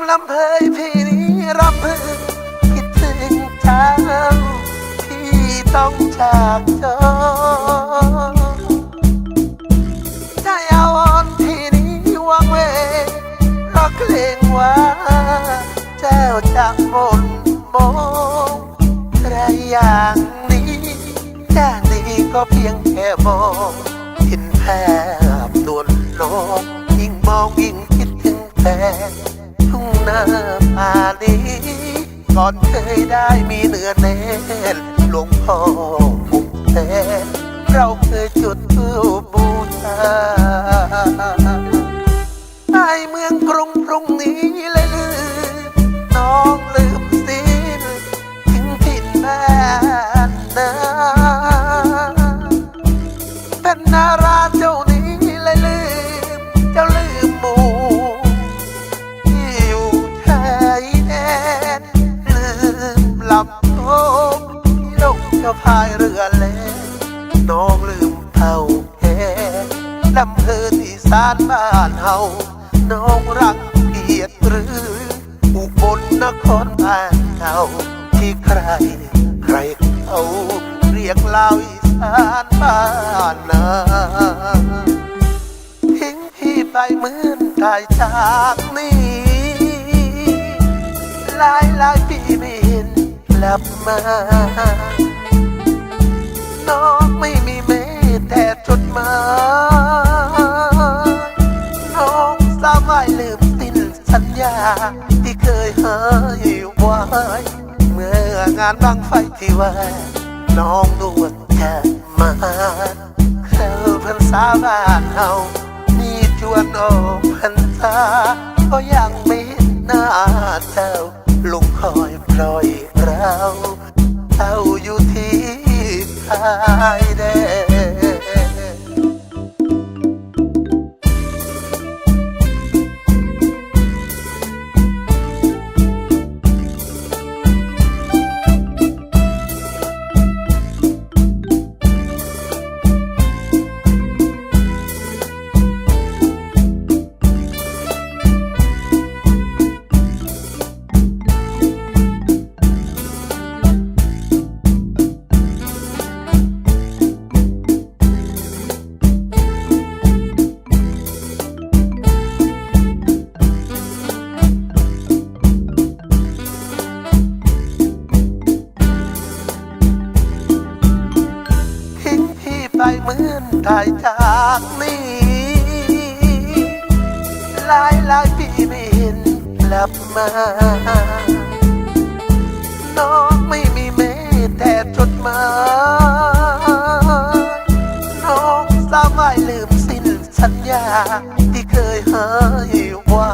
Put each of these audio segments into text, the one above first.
ำลำเพยพี่นี้รำพึงคิดถึงเจ้าที่ต้องจากจรใจเอาอ่อนที่นี้วังเวเพราะเกรงว่าเจ้าจะหมนมองใครอย่างนี้อย่างนี้ก็เพียงแค่มองเห็นแภาพนวลน้องยิ่งมองยิ่ง ก่อนเคยได้มีเนื้อแน่นหลวงพ่อภูมิแทนเราเคยจุดธูปบูชาในเมืองกรุงพรุงนี้เลยลืมน้องลืมสิ้นถึงถิ่นบ้านนาเป็ ที่ลงเจ้าพายเรือเล่นน้องลืมเท่าแก่ลำเพอที่สานบ้านเฮาน้องรักเกียรหรืออุบลนครบ้านเก่าที่ใคร ใครเขาเรียกลาวอีสานบ้านนาทิ้งพี่ไปเหมือนตายจากนี้หลายหลายปีไม่เห็นกลับมา น้องไม่มีแม้แต่จดหมายน้องสามารถลืมสิ้นสัญญา ที่เคยให้ไว้เมื่องานบังไฟที่ว่า น้องนวดจะมาเข้าพรรษาบ้านเฮานี่จวนออกพรรษาก็ยังไม่เห็นหน้าเจ้าลุงคอยปล่อยเราเจ้าอยู่ที่ ชายแด พื้นตายจากนี้หลายหลายปีไม่เห็นกลับมาน้องไม่มีแม้แต่จดหมายน้องสามารถลืมสิ้นสัญญา ที่เคยให้ไว้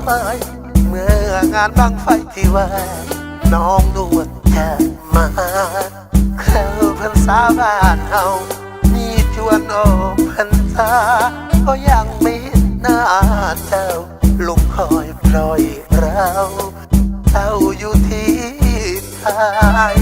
เมื่องานบังไฟที่ว่า น้องนวดจะมาเข้าพรรษาบ้านเฮานา ก็ยังไม่เห็นหน้าเจ้าลุงคอยปล่อยเราเจ้าอยู่ที่ชาย